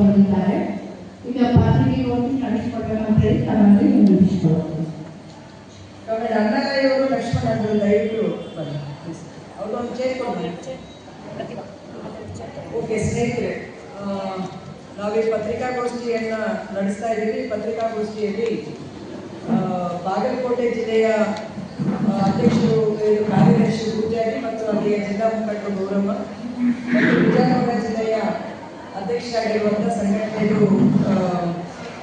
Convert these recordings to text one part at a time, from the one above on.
ಬಂದಿದ್ದಾರೆ. ಈಗ ಪಾರ್ಟಿಗೆ ಹೋಗಿ ಅಂತ ಹೇಳಿ ನಮ್ಮಲ್ಲಿ ನಿಂದಿಸ್ಕೊಳ್ತೀವಿ ಡಾಕ್ಟರ್ ಅಣ್ಣಾರಾಯ್ ಅವರು ಲಕ್ಷ್ಮಣ ಅವರು ದಯವಿಟ್ಟು ಅವರು ಒಂದು ಚೇರ್ ಓಕೆ ಸ್ನೇಹಿತರೆ ನಾವೀ ಪತ್ರಿಕಾಗೋಷ್ಠಿಯನ್ನು ನಡೆಸ್ತಾ ಇದ್ದೀವಿ. ಪತ್ರಿಕಾಗೋಷ್ಠಿಯಲ್ಲಿ ಬಾಗಲಕೋಟೆ ಜಿಲ್ಲೆಯ ಅಧ್ಯಕ್ಷರು ಕಾರ್ಯದರ್ಶಿ ಪೂಜಾರಿ ಮತ್ತು ಅಲ್ಲಿಯ ಜಿಲ್ಲಾ ಮುಖಂಡರು ಗೌರಮ್ಮ ಮತ್ತು ವಿಜಯನಗರ ಅಧ್ಯಕ್ಷರಾಗಿರುವಂಥ ಸಂಘಟನೆಯು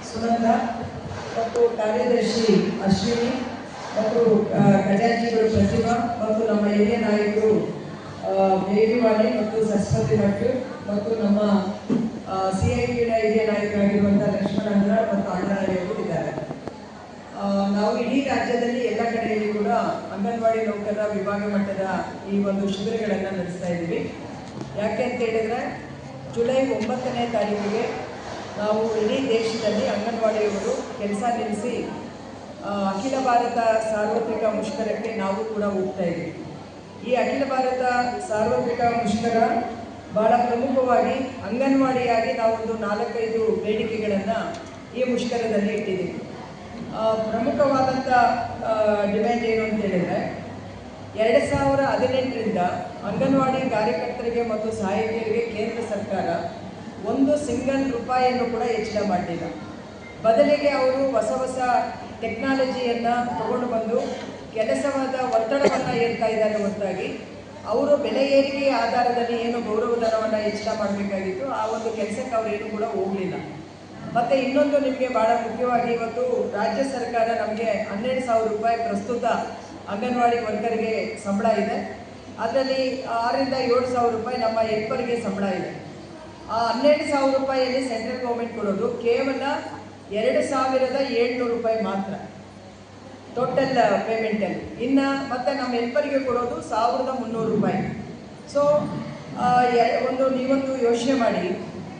ಸುನಂದ ಮತ್ತು ಕಾರ್ಯದರ್ಶಿ ಅಶ್ವಿನಿ ಮತ್ತು ಖಜಾಂಚಿಗಳು ಪ್ರತಿಭಾ ಮತ್ತು ನಮ್ಮ ಹಿರಿಯ ನಾಯಕರು ಆ, ಮತ್ತು ಸರಸ್ವತಿ ಭಟ್ ಮತ್ತು ನಮ್ಮ ಸಿ ಐ ಟಿಯ ಹಿರಿಯ ನಾಯಕರಾಗಿರುವಂಥ ಲಕ್ಷ್ಮಣ ಅಂದ್ರಾಳ್ ಮತ್ತು ಅಣ್ಣನವರು ಇದ್ದಾರೆ. ನಾವು ಇಡೀ ರಾಜ್ಯದಲ್ಲಿ ಎಲ್ಲ ಕಡೆಯಲ್ಲಿ ಕೂಡ ಅಂಗನವಾಡಿ ನೌಕರರ ವಿಭಾಗ ಮಟ್ಟದ ಈ ಒಂದು ಶಿಬಿರಗಳನ್ನು ನಡೆಸ್ತಾ ಇದ್ದೀವಿ. ಯಾಕೆ ಅಂತ ಹೇಳಿದ್ರೆ ಜುಲೈ ಒಂಬತ್ತನೇ ತಾರೀಕಿಗೆ ನಾವು ಇಡೀ ದೇಶದಲ್ಲಿ ಅಂಗನವಾಡಿಯವರು ಕೆಲಸ ನಿಲ್ಲಿಸಿ ಅಖಿಲ ಭಾರತ ಸಾರ್ವತ್ರಿಕ ಮುಷ್ಕರಕ್ಕೆ ನಾವು ಕೂಡ ಹೋಗ್ತಾ ಇದ್ದೀವಿ ಈ ಅಖಿಲ ಭಾರತ ಸಾರ್ವತ್ರಿಕ ಮುಷ್ಕರ ಬಹಳ ಪ್ರಮುಖವಾಗಿ ಅಂಗನವಾಡಿಯಾಗಿ ನಾವೊಂದು ನಾಲ್ಕೈದು ಬೇಡಿಕೆಗಳನ್ನು ಈ ಮುಷ್ಕರದಲ್ಲಿ ಇಟ್ಟಿದ್ದೀವಿ. ಪ್ರಮುಖವಾದಂಥ ಡಿಮ್ಯಾಂಡ್ ಏನು ಅಂತ ಹೇಳಿದ್ರೆ, ಎರಡು ಸಾವಿರ ಹದಿನೆಂಟರಿಂದ ಅಂಗನವಾಡಿ ಕಾರ್ಯಕರ್ತರಿಗೆ ಮತ್ತು ಸಹಾಯಕಿಯರಿಗೆ ಕೇಂದ್ರ ಸರ್ಕಾರ ಒಂದು ಸಿಂಗಲ್ ರೂಪಾಯಿಯನ್ನು ಕೂಡ ಹೆಚ್ಚಳ ಮಾಡಲಿಲ್ಲ. ಬದಲಿಗೆ ಅವರು ಹೊಸ ಹೊಸ ಟೆಕ್ನಾಲಜಿಯನ್ನು ತಗೊಂಡು ಬಂದು ಕೆಲಸವಾದ ಒತ್ತಡವನ್ನು ಏರ್ತಾ ಇದ್ದಾರೆ ಹೊರತಾಗಿ, ಅವರು ಬೆಲೆ ಏರಿಕೆಯ ಆಧಾರದಲ್ಲಿ ಏನು ಗೌರವಧನವನ್ನು ಹೆಚ್ಚಳ ಮಾಡಬೇಕಾಗಿತ್ತು, ಆ ಒಂದು ಕೆಲಸಕ್ಕೆ ಅವರು ಏನು ಕೂಡ ಹೋಗಲಿಲ್ಲ. ಮತ್ತು ಇನ್ನೊಂದು ನಿಮಗೆ ಭಾಳ ಮುಖ್ಯವಾಗಿ ಇವತ್ತು ರಾಜ್ಯ ಸರ್ಕಾರ ನಮಗೆ ಹನ್ನೆರಡು ಸಾವಿರ ರೂಪಾಯಿ ಪ್ರಸ್ತುತ ಅಂಗನವಾಡಿ ವರ್ಕರ್ಗೆ ಸಂಬಳ ಇದೆ. ಅದರಲ್ಲಿ ಆರರಿಂದ ಏಳು ಸಾವಿರ ರೂಪಾಯಿ ನಮ್ಮ ಹೆಲ್ಪರ್ಗೆ ಸಂಬಳ ಇದೆ. ಆ ಹನ್ನೆರಡು ಸಾವಿರ ರೂಪಾಯಿಯಲ್ಲಿ ಸೆಂಟ್ರಲ್ ಗೌರ್ಮೆಂಟ್ ಕೊಡೋದು ಕೇವಲ ಎರಡು ಸಾವಿರದ ಏಳ್ನೂರು ರೂಪಾಯಿ ಮಾತ್ರ. ಟೋಟಲ್ ಪೇಮೆಂಟಲ್ಲಿ ಇನ್ನು ಮತ್ತೆ ನಮ್ಮ ಹೆಲ್ಪರ್ಗೆ ಕೊಡೋದು ಸಾವಿರದ ಮುನ್ನೂರು ರೂಪಾಯಿ. ಸೊ ಒಂದು ನೀವೊಂದು ಯೋಚನೆ ಮಾಡಿ.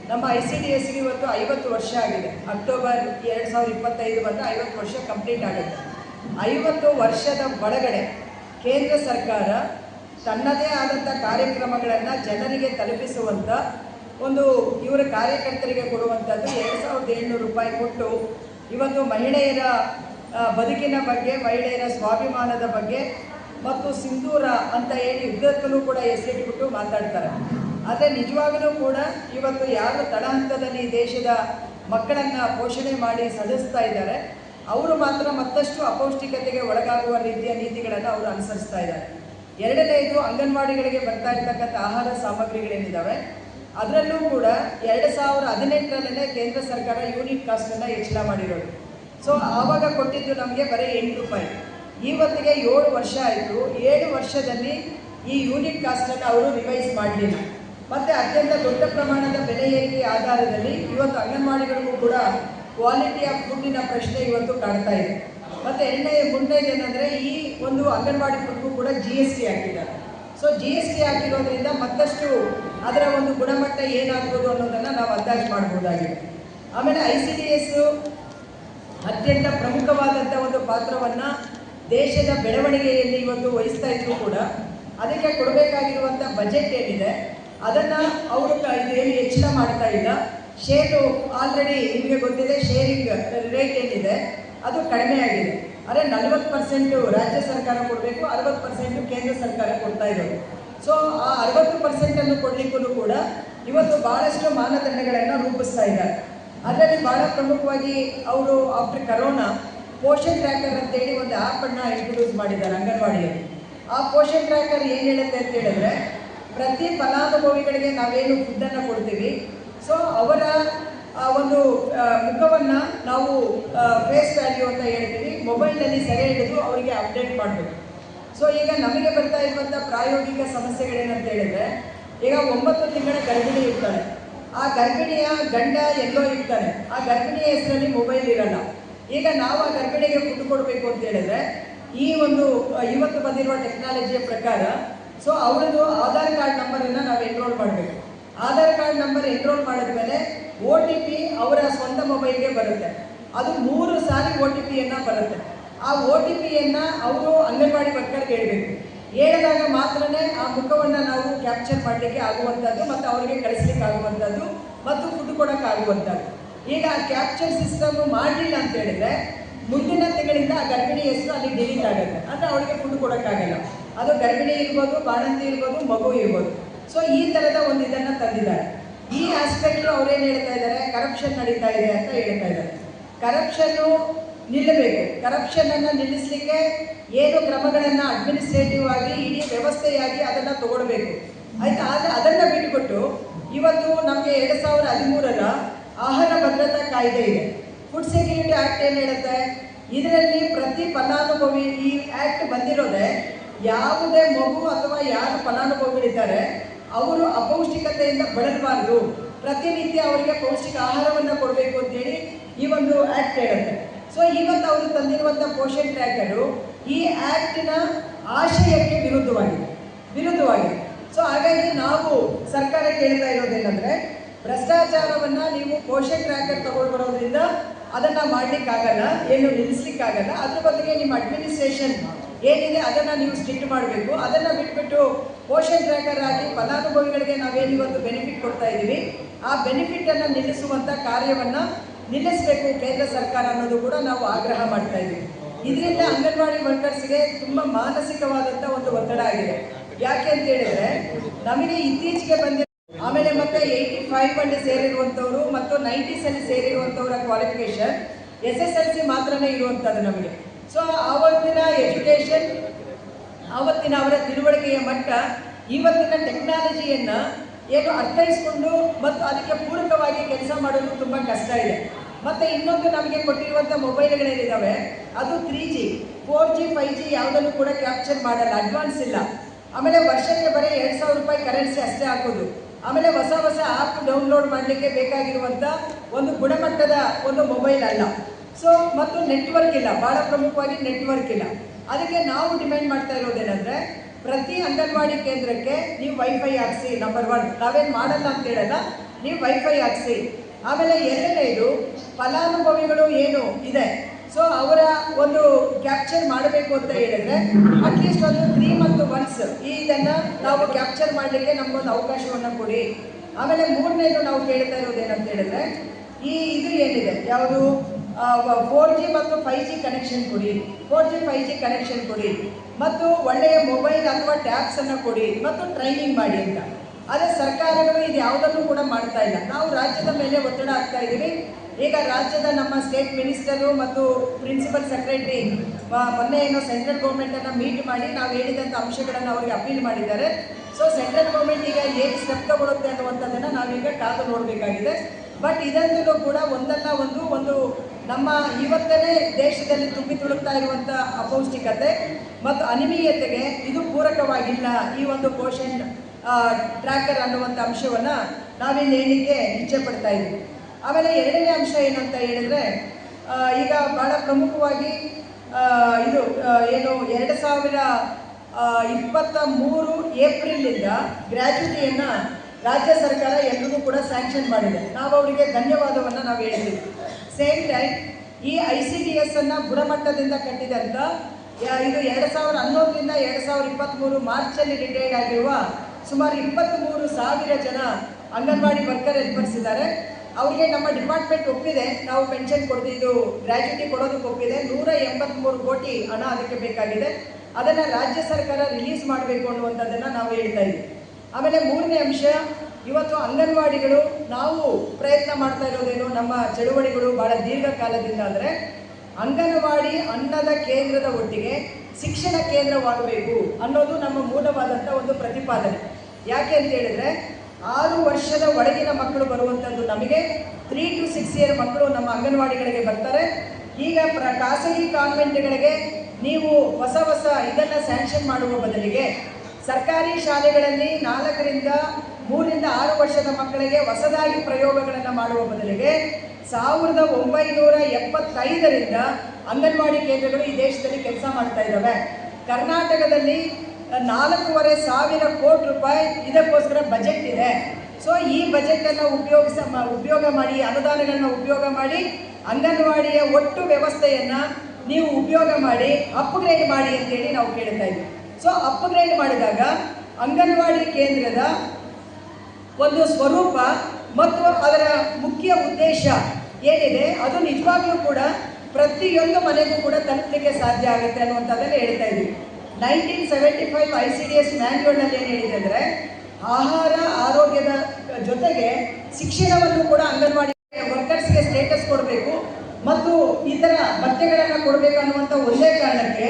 ನಮ್ಮ ಐ ಸಿ ಡಿ ಎಸ್ಗೆ ಇವತ್ತು ಐವತ್ತು ವರ್ಷ ಆಗಿದೆ. ಅಕ್ಟೋಬರ್ ಎರಡು ಸಾವಿರದ ಇಪ್ಪತ್ತೈದು ಬಂದು ಐವತ್ತು ವರ್ಷ ಕಂಪ್ಲೀಟ್ ಆಗುತ್ತೆ. ಐವತ್ತು ವರ್ಷದ ಒಳಗಡೆ ಕೇಂದ್ರ ಸರ್ಕಾರ ತನ್ನದೇ ಆದಂಥ ಕಾರ್ಯಕ್ರಮಗಳನ್ನು ಜನರಿಗೆ ತಲುಪಿಸುವಂಥ ಒಂದು ಇವರ ಕಾರ್ಯಕರ್ತರಿಗೆ ಕೊಡುವಂಥದ್ದು ಎರಡು ಸಾವಿರದ ಏಳ್ನೂರು ರೂಪಾಯಿ ಕೊಟ್ಟು ಇವತ್ತು ಮಹಿಳೆಯರ ಬದುಕಿನ ಬಗ್ಗೆ, ಮಹಿಳೆಯರ ಸ್ವಾಭಿಮಾನದ ಬಗ್ಗೆ ಮತ್ತು ಸಿಂಧೂರ ಅಂತ ಹೇಳಿ ಯುದ್ಧಕ್ಕೂ ಕೂಡ ಹೆಸರಿಟ್ಬಿಟ್ಟು ಮಾತಾಡ್ತಾರೆ. ಆದರೆ ನಿಜವಾಗಲೂ ಕೂಡ ಇವತ್ತು ಯಾರು ತಳಹಂತದಲ್ಲಿ ಈ ದೇಶದ ಮಕ್ಕಳನ್ನು ಪೋಷಣೆ ಮಾಡಿ ಸಲ್ಲಿಸ್ತಾ ಇದ್ದಾರೆ, ಅವರು ಮಾತ್ರ ಮತ್ತಷ್ಟು ಅಪೌಷ್ಟಿಕತೆಗೆ ಒಳಗಾಗುವ ರೀತಿಯ ನೀತಿಗಳನ್ನು ಅವರು ಅನುಸರಿಸ್ತಾ ಇದ್ದಾರೆ. ಎರಡನೇದು ಅಂಗನವಾಡಿಗಳಿಗೆ ಬರ್ತಾ ಇರ್ತಕ್ಕಂಥ ಆಹಾರ ಸಾಮಗ್ರಿಗಳೇನಿದ್ದಾವೆ ಅದರಲ್ಲೂ ಕೂಡ ಎರಡು ಸಾವಿರ ಹದಿನೆಂಟರಲ್ಲೇ ಕೇಂದ್ರ ಸರ್ಕಾರ ಯೂನಿಟ್ ಕಾಸ್ಟನ್ನು ಹೆಚ್ಚಳ ಮಾಡಿರೋದು. ಸೊ ಆವಾಗ ಕೊಟ್ಟಿದ್ದು ನಮಗೆ ಬರೀ ಎಂಟು ರೂಪಾಯಿ. ಇವತ್ತಿಗೆ ಏಳು ವರ್ಷ ಆಯಿತು. ಏಳು ವರ್ಷದಲ್ಲಿ ಈ ಯೂನಿಟ್ ಕಾಸ್ಟನ್ನು ಅವರು ರಿವೈಸ್ ಮಾಡಲಿಲ್ಲ. ಮತ್ತು ಅತ್ಯಂತ ದೊಡ್ಡ ಪ್ರಮಾಣದ ಬೆಲೆ ಏರಿಕೆ ಆಧಾರದಲ್ಲಿ ಇವತ್ತು ಅಂಗನವಾಡಿಗಳಿಗೂ ಕೂಡ ಕ್ವಾಲಿಟಿ ಆಫ್ ಫುಡ್ಡಿನ ಪ್ರಶ್ನೆ ಇವತ್ತು ಕಾಡ್ತಾ ಇದೆ. ಮತ್ತು ಎರಡನೇ ಮುಂದೈದು ಏನಂದರೆ ಈ ಒಂದು ಅಂಗನವಾಡಿ ಫುಡ್ಗೂ ಕೂಡ ಜಿ ಎಸ್ ಟಿ ಹಾಕಿದ್ದಾರೆ. ಸೊ ಜಿ ಎಸ್ ಟಿ ಹಾಕಿರೋದ್ರಿಂದ ಮತ್ತಷ್ಟು ಅದರ ಒಂದು ಗುಣಮಟ್ಟ ಏನಾಗ್ಬೋದು ಅನ್ನೋದನ್ನು ನಾವು ಅಂದಾಜು ಮಾಡ್ಬೋದಾಗಿದೆ. ಆಮೇಲೆ ಐ ಸಿ ಡಿ ಎಸ್ ಅತ್ಯಂತ ಪ್ರಮುಖವಾದಂಥ ಒಂದು ಪಾತ್ರವನ್ನು ದೇಶದ ಬೆಳವಣಿಗೆಯಲ್ಲಿ ಇವತ್ತು ವಹಿಸ್ತಾ ಇದ್ರು ಕೂಡ, ಅದಕ್ಕೆ ಕೊಡಬೇಕಾಗಿರುವಂಥ ಬಜೆಟ್ ಏನಿದೆ, ಅದನ್ನು ಅವರು ಏನು ಹೆಚ್ಚಳ ಮಾಡ್ತಾ ಇಲ್ಲ. ಶೇರು ಆಲ್ರೆಡಿ ನಿಮಗೆ ಗೊತ್ತಿದೆ ಶೇರಿಂಗ್ ರೇಟ್ ಏನಿದೆ. ಅದು ಕಡಿಮೆ ಆಗಿದೆ. ಅಂದರೆ ನಲವತ್ತು ಪರ್ಸೆಂಟು ರಾಜ್ಯ ಸರ್ಕಾರ ಕೊಡಬೇಕು, ಅರವತ್ತು ಪರ್ಸೆಂಟು ಕೇಂದ್ರ ಸರ್ಕಾರ ಕೊಡ್ತಾ ಇರೋದು. ಸೊ ಆ ಅರವತ್ತು ಪರ್ಸೆಂಟನ್ನು ಕೊಡಲಿಕ್ಕೂ ಕೂಡ ಇವತ್ತು ಭಾಳಷ್ಟು ಮಾನದಂಡಗಳನ್ನು ರೂಪಿಸ್ತಾ ಇದ್ದಾರೆ. ಅದರಲ್ಲಿ ಭಾಳ ಪ್ರಮುಖವಾಗಿ ಅವರು ಆಫ್ಟರ್ ಕರೋನಾ ಪೋಷನ್ ಟ್ರ್ಯಾಕರ್ ಅಂತೇಳಿ ಒಂದು ಆ್ಯಪನ್ನು ಇಂಟ್ರೊಡ್ಯೂಸ್ ಮಾಡಿದ್ದಾರೆ ಅಂಗನವಾಡಿಯಲ್ಲಿ. ಆ ಪೋಷನ್ ಟ್ರ್ಯಾಕರ್ ಏನು ಹೇಳುತ್ತೆ ಅಂತ ಹೇಳಿದ್ರೆ, ಪ್ರತಿ ಫಲಾನುಭವಿಗಳಿಗೆ ನಾವೇನು ಫುಡ್ಡನ್ನು ಕೊಡ್ತೀವಿ ಸೊ ಅವರ ಆ, ಒಂದು ಮುಖವನ್ನು ನಾವು ಫೇಸ್ ವ್ಯಾಲ್ಯೂ ಅಂತ ಹೇಳ್ತೀವಿ. ಮೊಬೈಲ್ನಲ್ಲಿ ಸೆರೆ ಹಿಡಿದು ಅವರಿಗೆ ಅಪ್ಡೇಟ್ ಮಾಡಬೇಕು. ಸೊ ಈಗ ನಮಗೆ ಬರ್ತಾ ಇರುವಂಥ ಪ್ರಾಯೋಗಿಕ ಸಮಸ್ಯೆಗಳೇನಂತ ಹೇಳಿದ್ರೆ, ಈಗ ಒಂಬತ್ತು ತಿಂಗಳ ಗರ್ಭಿಣಿ ಇರ್ತಾಳೆ. ಆ ಗರ್ಭಿಣಿಯ ಗಂಡ ಎಲ್ಲೋ ಇರ್ತಾನೆ. ಆ ಗರ್ಭಿಣಿಯ ಹೆಸರಲ್ಲಿ ಮೊಬೈಲ್ ಇರಲ್ಲ. ಈಗ ನಾವು ಆ ಗರ್ಭಿಣಿಗೆ ಫುಡ್ ಕೊಡಬೇಕು ಅಂತ ಹೇಳಿದ್ರೆ, ಈ ಒಂದು ಇವತ್ತು ಬಂದಿರುವ ಟೆಕ್ನಾಲಜಿಯ ಪ್ರಕಾರ ಸೊ ಅವರದ್ದು ಆಧಾರ್ ಕಾರ್ಡ್ ನಂಬರನ್ನು ನಾವು ಎನ್ರೋಲ್ ಮಾಡಬೇಕು. ಆಧಾರ್ ಕಾರ್ಡ್ ನಂಬರ್ ಎನ್ರೋಲ್ ಮಾಡಿದ್ಮೇಲೆ ಒ ಟಿ ಪಿ ಅವರ ಸ್ವಂತ ಮೊಬೈಲ್ಗೆ ಬರುತ್ತೆ. ಅದು ಮೂರು ಸಾರಿ ಒ ಟಿ ಪಿಯನ್ನು ಬರುತ್ತೆ. ಆ ಒ ಟಿ ಪಿಯನ್ನು ಅವರು ಅಂಗನವಾಡಿ ವರ್ಕರ್ಗೆ ಹೇಳಬೇಕು. ಹೇಳಿದಾಗ ಮಾತ್ರನೇ ಆ ಮುಖವನ್ನು ನಾವು ಕ್ಯಾಪ್ಚರ್ ಮಾಡಲಿಕ್ಕೆ ಆಗುವಂಥದ್ದು ಮತ್ತು ಅವರಿಗೆ ಕಳಿಸ್ಲಿಕ್ಕೆ ಆಗುವಂಥದ್ದು ಮತ್ತು ಫುಡ್ ಕೊಡೋಕ್ಕಾಗುವಂಥದ್ದು ಈಗ ಆ ಕ್ಯಾಪ್ಚರ್ ಸಿಸ್ಟಮ್ ಮಾಡಲಿಲ್ಲ ಅಂತ ಹೇಳಿದ್ರೆ ಮುಂದಿನ ತಿಂಗಳಿಂದ ಆ ಗರ್ಭಿಣಿ ಹೆಸರು ಅಲ್ಲಿ ಡಿಲೀಟ್ ಆಗುತ್ತೆ. ಅಂದರೆ ಅವಳಿಗೆ ಫುಡ್ ಕೊಡೋಕ್ಕಾಗಲ್ಲ ಅದು ಗರ್ಭಿಣಿ ಇರ್ಬೋದು, ಬಾಣಂತಿ ಇರ್ಬೋದು, ಮಗು ಇರ್ಬೋದು. ಸೊ ಈ ಥರದ ಒಂದು ಇದನ್ನು ತಂದಿದ್ದಾರೆ. ಈ ಆಸ್ಪೆಕ್ಟ್ ಅವ್ರೇನು ಹೇಳ್ತಾ ಇದ್ದಾರೆ ಕರಪ್ಷನ್ ನಡೀತಾ ಇದೆ ಅಂತ ಹೇಳ್ತಾ ಇದ್ದಾರೆ ಕರಪ್ಷನ್ನು ನಿಲ್ಲಬೇಕು. ಕರಪ್ಷನ್ ಅನ್ನ ನಿಲ್ಲಿಸಲಿಕ್ಕೆ ಏನು ಕ್ರಮಗಳನ್ನು ಅಡ್ಮಿನಿಸ್ಟ್ರೇಟಿವ್ ಆಗಿ, ಇಡೀ ವ್ಯವಸ್ಥೆಯಾಗಿ ಅದನ್ನು ತಗೊಳ್ಬೇಕು. ಆಯ್ತಾ? ಆದರೆ ಅದನ್ನು ಬಿಟ್ಟುಕೊಟ್ಟು ಇವತ್ತು ನಮಗೆ ಎರಡು ಸಾವಿರದ ಹದಿಮೂರರ ಆಹಾರ ಭದ್ರತಾ ಕಾಯ್ದೆ ಇದೆ. ಫುಡ್ ಸೆಕ್ಯೂರಿಟಿ ಆಕ್ಟ್ ಏನು ಹೇಳುತ್ತೆ? ಇದರಲ್ಲಿ ಪ್ರತಿ ಫಲಾನುಭವಿ ಈ ಆಕ್ಟ್ ಬಂದಿರೋದೆ ಯಾವುದೇ ಮಗು ಅಥವಾ ಯಾರು ಫಲಾನುಭವಿಗಳಿದ್ದಾರೆ ಅವರು ಅಪೌಷ್ಟಿಕತೆಯಿಂದ ಬಳಲಬಾರದು. ಪ್ರತಿನಿತ್ಯ ಅವರಿಗೆ ಪೌಷ್ಟಿಕ ಆಹಾರವನ್ನು ಕೊಡಬೇಕು ಅಂತೇಳಿ ಈ ಒಂದು ಆ್ಯಕ್ಟ್ ಹೇಳುತ್ತೆ. ಸೊ ಇವತ್ತು ಅವರು ತಂದಿರುವಂಥ ಪೋಷಣ್ ಟ್ರ್ಯಾಕರು ಈ ಆ್ಯಕ್ಟಿನ ಆಶಯಕ್ಕೆ ವಿರುದ್ಧವಾಗಿದೆ. ವಿರುದ್ಧವಾಗಿದೆ. ಸೊ ಹಾಗಾಗಿ ನಾವು ಸರ್ಕಾರ ಕೇಳ್ತಾ ಇರೋದೇನೆಂದರೆ, ಭ್ರಷ್ಟಾಚಾರವನ್ನು ನೀವು ಪೋಷಣ್ ಟ್ರ್ಯಾಕರ್ ತಗೊಂಡು ಬರೋದ್ರಿಂದ ಅದನ್ನು ಮಾಡಲಿಕ್ಕಾಗಲ್ಲ, ಏನು ನಿಲ್ಲಿಸ್ಲಿಕ್ಕಾಗಲ್ಲ, ಅದ್ರ ಬದಲಿಗೆ ನಿಮ್ಮ ಅಡ್ಮಿನಿಸ್ಟ್ರೇಷನ್ ಏನಿದೆ ಅದನ್ನು ನೀವು ಸ್ಟ್ರಿಕ್ಟ್ ಮಾಡಬೇಕು. ಅದನ್ನು ಬಿಟ್ಬಿಟ್ಟು ಪೋಷಣ್ ಟ್ರ್ಯಾಕರ್ ಆಗಿ ಫಲಾನುಭವಿಗಳಿಗೆ ನಾವೇನು ಇವತ್ತು ಬೆನಿಫಿಟ್ ಕೊಡ್ತಾ ಇದ್ದೀವಿ, ಆ ಬೆನಿಫಿಟ್ ನಿಲ್ಲಿಸುವಂಥ ಕಾರ್ಯವನ್ನು ನಿಲ್ಲಿಸಬೇಕು ಕೇಂದ್ರ ಸರ್ಕಾರ ಅನ್ನೋದು ಕೂಡ ನಾವು ಆಗ್ರಹ ಮಾಡ್ತಾ ಇದ್ದೀವಿ. ಇದರಿಂದ ಅಂಗನವಾಡಿ ವರ್ಕರ್ಸ್ಗೆ ತುಂಬಾ ಮಾನಸಿಕವಾದಂತ ಒಂದು ಒತ್ತಡ ಆಗಿದೆ. ಯಾಕೆ ಅಂತ ಹೇಳಿದ್ರೆ, ನಮಗೆ ಇತ್ತೀಚೆಗೆ ಬಂದಿರೋ ಆಮೇಲೆ ಮತ್ತೆ ಏಯ್ಟಿ ಫೈವ್ ಅಲ್ಲಿ ಸೇರಿರುವಂಥವ್ರು ಮತ್ತು ನೈಂಟೀಸ್ ಅಲ್ಲಿ ಸೇರಿರುವಂಥವರ qualification S S L C ಮಾತ್ರನೇ ಇರುವಂಥದ್ದು ನಮಗೆ. ಸೊ ಆವತ್ತಿನ ಎಜುಕೇಶನ್ ಆವತ್ತಿನ ಅವರ ತಿಳುವಳಿಕೆಯ ಮಟ್ಟ ಇವತ್ತಿನ ಟೆಕ್ನಾಲಜಿಯನ್ನ ಏನು ಅರ್ಥೈಸ್ಕೊಂಡು ಮತ್ತು ಅದಕ್ಕೆ ಪೂರಕವಾಗಿ ಕೆಲಸ ಮಾಡೋದು ತುಂಬ ಕಷ್ಟ ಇದೆ. ಮತ್ತೆ ಇನ್ನೊಂದು ನಮಗೆ ಕೊಟ್ಟಿರುವಂಥ ಮೊಬೈಲ್ಗಳೇನಿದ್ದಾವೆ ಅದು three G four G five G ಯಾವುದನ್ನು ಕೂಡ ಕ್ಯಾಪ್ಚರ್ ಮಾಡಲ್ಲ ಅಡ್ವಾನ್ಸ್ ಇಲ್ಲ. ಆಮೇಲೆ ವರ್ಷಕ್ಕೆ ಬರೀ ಎರಡು ಸಾವಿರ ರೂಪಾಯಿ ಕರೆನ್ಸಿ ಅಷ್ಟೇ ಹಾಕೋದು. ಆಮೇಲೆ ಹೊಸ ಹೊಸ ಆ್ಯಪ್ ಡೌನ್ಲೋಡ್ ಮಾಡಲಿಕ್ಕೆ ಬೇಕಾಗಿರುವಂಥ ಒಂದು ಗುಣಮಟ್ಟದ ಒಂದು ಮೊಬೈಲ್ ಅಲ್ಲ. ಸೊ ಮತ್ತು ನೆಟ್ವರ್ಕ್ ಇಲ್ಲ ಭಾಳ ಪ್ರಮುಖವಾಗಿ ನೆಟ್ವರ್ಕ್ ಇಲ್ಲ. ಅದಕ್ಕೆ ನಾವು ಡಿಮ್ಯಾಂಡ್ ಮಾಡ್ತಾ ಇರೋದೇನಂದ್ರೆ, ಪ್ರತಿ ಅಂಗನವಾಡಿ ಕೇಂದ್ರಕ್ಕೆ ನೀವು ವೈಫೈ ಹಾಕ್ಸಿ ನಂಬರ್ ಒನ್ ನಾವೇನು ಮಾಡಲ್ಲ ಅಂತ ಹೇಳಲ್ಲ, ನೀವು ವೈಫೈ ಹಾಕ್ಸಿ. ಆಮೇಲೆ ಎರಡನೇದು, ಫಲಾನುಭವಿಗಳು ಏನು ಇದೆ. ಸೊ ಅವರ ಒಂದು ಕ್ಯಾಪ್ಚರ್ ಮಾಡಬೇಕು ಅಂತ ಹೇಳಿದ್ರೆ ಅಟ್ಲೀಸ್ಟ್ ಒಂದು ತ್ರೀ ಮಂತ್ ಒನ್ಸ್ ಈ ಇದನ್ನು ನಾವು ಕ್ಯಾಪ್ಚರ್ ಮಾಡಲಿಕ್ಕೆ ನಮಗೊಂದು ಅವಕಾಶವನ್ನು ಕೊಡಿ. ಆಮೇಲೆ ಮೂರನೇದು ನಾವು ಕೇಳ್ತಾ ಇರೋದೇನಂತ ಹೇಳಿದ್ರೆ, ಈ ಇದು ಏನಿದೆ? ಯಾವುದು? ಫೋರ್ ಜಿ ಮತ್ತು ಫೈವ್ ಜಿ ಕನೆಕ್ಷನ್ ಕೊಡಿ. Four G five G connection ಕೊಡಿ. ಮತ್ತು ಒಳ್ಳೆಯ ಮೊಬೈಲ್ ಅಥವಾ ಟ್ಯಾಬ್ಸನ್ನು ಕೊಡಿ ಮತ್ತು ಟ್ರೈನಿಂಗ್ ಮಾಡಿ ಅಂತ. ಆದರೆ ಸರ್ಕಾರಗಳು ಇದು ಯಾವುದನ್ನು ಕೂಡ ಮಾಡ್ತಾ ಇಲ್ಲ. ನಾವು ರಾಜ್ಯದ ಮೇಲೆ ಒತ್ತಡ ಆಗ್ತಾ ಇದ್ದೀವಿ. ಈಗ ರಾಜ್ಯದ ನಮ್ಮ ಸ್ಟೇಟ್ ಮಿನಿಸ್ಟರು ಮತ್ತು ಪ್ರಿನ್ಸಿಪಲ್ ಸೆಕ್ರೆಟರಿ ಮೊನ್ನೆ ಏನೋ ಸೆಂಟ್ರಲ್ ಗೌರ್ಮೆಂಟನ್ನು ಮೀಟ್ ಮಾಡಿ ನಾವು ಹೇಳಿದಂಥ ಅಂಶಗಳನ್ನು ಅವರಿಗೆ ಅಪೀಲ್ ಮಾಡಿದ್ದಾರೆ. ಸೊ ಸೆಂಟ್ರಲ್ ಗೌರ್ಮೆಂಟ್ ಈಗ ಏನು ಸ್ಟೆಪ್ ತಗೊಳುತ್ತೆ ಅನ್ನುವಂಥದ್ದನ್ನು ನಾವೀಗ ಕಾದು ನೋಡಬೇಕಾಗಿದೆ. ಬಟ್ ಇದಂತೂ ಕೂಡ ಒಂದಲ್ಲ ಒಂದು ಒಂದು ನಮ್ಮ ಇವತ್ತನೇ ದೇಶದಲ್ಲಿ ತುಂಬಿ ತುಳುಕ್ತಾ ಇರುವಂಥ ಅಪೌಷ್ಟಿಕತೆ ಮತ್ತು ಅನಿಮೀಯತೆಗೆ ಇದು ಪೂರಕವಾಗಿಲ್ಲ. ಈ ಒಂದು ಪೋಷನ್ ಟ್ರ್ಯಾಕರ್ ಅನ್ನುವಂಥ ಅಂಶವನ್ನು ನಾವಿಲ್ಲಿ ಹೇಳಲಿಕ್ಕೆ ಇಚ್ಛೆ ಪಡ್ತಾ ಇದ್ದೀವಿ. ಆಮೇಲೆ ಎರಡನೇ ಅಂಶ ಏನಂತ ಹೇಳಿದ್ರೆ ಈಗ ಬಹಳ ಪ್ರಮುಖವಾಗಿ ಇದು ಏನು ಎರಡು ಸಾವಿರ ಇಪ್ಪತ್ತ ಮೂರು ಏಪ್ರಿಲಿಂದ ಗ್ರ್ಯಾಚ್ಯುಟಿಯನ್ನು ರಾಜ್ಯ ಸರ್ಕಾರ ಎಲ್ರಿಗೂ ಕೂಡ ಸ್ಯಾಂಕ್ಷನ್ ಮಾಡಿದೆ. ನಾವು ಅವರಿಗೆ ಧನ್ಯವಾದವನ್ನು ನಾವು ಹೇಳ್ತೀವಿ. ಸೇಮ್ ಟೈಮ್ ಈ ಐ ಸಿ ಡಿ ಎಸ್ ಅನ್ನು ಗುಣಮಟ್ಟದಿಂದ ಅಂತ ಇದು ಎರಡು ಸಾವಿರ ಹನ್ನೊಂದರಿಂದ ಎರಡು ಸಾವಿರ ಇಪ್ಪತ್ತ್ಮೂರು ಮಾರ್ಚಲ್ಲಿ ರಿಟೈರ್ಡ್ ಆಗಿರುವ ಸುಮಾರು ಇಪ್ಪತ್ತ್ಮೂರು ಸಾವಿರ ಜನ ಅಂಗನವಾಡಿ ವರ್ಕರ್ ಏರ್ಪಡಿಸಿದ್ದಾರೆ ಅವರಿಗೆ ನಮ್ಮ ಡಿಪಾರ್ಟ್ಮೆಂಟ್ ಒಪ್ಪಿದೆ, ನಾವು ಪೆನ್ಷನ್ ಕೊಡ್ತೀವಿ ಇದು ಗ್ರ್ಯಾಚ್ಯುಟಿ ಕೊಡೋದಕ್ಕೆ ಒಪ್ಪಿದೆ. ನೂರ ಎಂಬತ್ತ್ಮೂರು ಕೋಟಿ ಹಣ ಅದಕ್ಕೆ ಬೇಕಾಗಿದೆ. ಅದನ್ನು ರಾಜ್ಯ ಸರ್ಕಾರ ರಿಲೀಸ್ ಮಾಡಬೇಕು ಅನ್ನುವಂಥದ್ದನ್ನು ನಾವು ಹೇಳ್ತಾ ಇದ್ದೀವಿ. ಆಮೇಲೆ ಮೂರನೇ ಅಂಶ ಇವತ್ತು ಅಂಗನವಾಡಿಗಳು ನಾವು ಪ್ರಯತ್ನ ಮಾಡ್ತಾ ಇರೋದೇನು, ನಮ್ಮ ಚಳುವಳಿಗಳು ಬಹಳ ದೀರ್ಘಕಾಲದಿಂದ ಅಂದರೆ ಅಂಗನವಾಡಿ ಅನ್ನದ ಕೇಂದ್ರದ ಒಟ್ಟಿಗೆ ಶಿಕ್ಷಣ ಕೇಂದ್ರವಾಗಬೇಕು ಅನ್ನೋದು ನಮ್ಮ ಮೂಲವಾದಂಥ ಒಂದು ಪ್ರತಿಪಾದನೆ. ಯಾಕೆ ಅಂತ ಹೇಳಿದ್ರೆ, ಆರು ವರ್ಷದ ಒಳಗಿನ ಮಕ್ಕಳು ಬರುವಂಥದ್ದು ನಮಗೆ ತ್ರೀ ಟು ಸಿಕ್ಸ್ ಇಯರ್ ಮಕ್ಕಳು ನಮ್ಮ ಅಂಗನವಾಡಿಗಳಿಗೆ ಬರ್ತಾರೆ. ಈಗ ಪ್ರ, ಖಾಸಗಿ ಕಾನ್ವೆಂಟ್ಗಳಿಗೆ ನೀವು ಹೊಸ ಹೊಸ ಇದನ್ನು ಸ್ಯಾಂಕ್ಷನ್ ಮಾಡುವ ಬದಲಿಗೆ ಸರ್ಕಾರಿ ಶಾಲೆಗಳಲ್ಲಿ ನಾಲ್ಕರಿಂದ ಮೂರಿಂದ ಆರು ವರ್ಷದ ಮಕ್ಕಳಿಗೆ ಹೊಸದಾಗಿ ಪ್ರಯೋಗಗಳನ್ನು ಮಾಡುವ ಬದಲಿಗೆ ಸಾವಿರದ ಒಂಬೈನೂರ ಎಪ್ಪತ್ತೈದರಿಂದ ಅಂಗನವಾಡಿ ಕೇಂದ್ರಗಳು ಈ ದೇಶದಲ್ಲಿ ಕೆಲಸ ಮಾಡ್ತಾ ಇದ್ದಾವೆ. ಕರ್ನಾಟಕದಲ್ಲಿ ನಾಲ್ಕೂವರೆ ಸಾವಿರ ಕೋಟಿ ರೂಪಾಯಿ ಇದಕ್ಕೋಸ್ಕರ ಬಜೆಟ್ ಇದೆ. ಸೊ ಈ ಬಜೆಟನ್ನು ಉಪಯೋಗಿಸ ಉಪಯೋಗ ಮಾಡಿ, ಅನುದಾನಗಳನ್ನು ಉಪಯೋಗ ಮಾಡಿ, ಅಂಗನವಾಡಿಯ ಒಟ್ಟು ವ್ಯವಸ್ಥೆಯನ್ನು ನೀವು ಉಪಯೋಗ ಮಾಡಿ ಅಪ್ಗ್ರೇಡ್ ಮಾಡಿ ಅಂತೇಳಿ ನಾವು ಕೇಳ್ತಾ ಇದ್ದೀವಿ. ಸೊ ಅಪ್ಗ್ರೇಡ್ ಮಾಡಿದಾಗ ಅಂಗನವಾಡಿ ಕೇಂದ್ರದ ಒಂದು ಸ್ವರೂಪ ಮತ್ತು ಅದರ ಮುಖ್ಯ ಉದ್ದೇಶ ಏನಿದೆ, ಅದು ನಿಜವಾಗಿಯೂ ಕೂಡ ಪ್ರತಿಯೊಂದು ಮನೆಗೂ ಕೂಡ ತಲುಪಲಿಕ್ಕೆ ಸಾಧ್ಯ ಆಗುತ್ತೆ ಅನ್ನುವಂಥದ್ದನ್ನು ಹೇಳ್ತಾ ಇದ್ದೀವಿ. Nineteen seventy five I C D S ಮ್ಯಾನ್ಯೂಲ್ನಲ್ಲಿ ಏನು ಹೇಳಿದೆ ಅಂದರೆ, ಆಹಾರ ಆರೋಗ್ಯದ ಜೊತೆಗೆ ಶಿಕ್ಷಣವನ್ನು ಕೂಡ ಅಂಗನವಾಡಿ ವರ್ಕರ್ಸ್ಗೆ ಸ್ಟೇಟಸ್ ಕೊಡಬೇಕು ಅನ್ನುವಂಥ ಒಂದೇ ಕಾರಣಕ್ಕೆ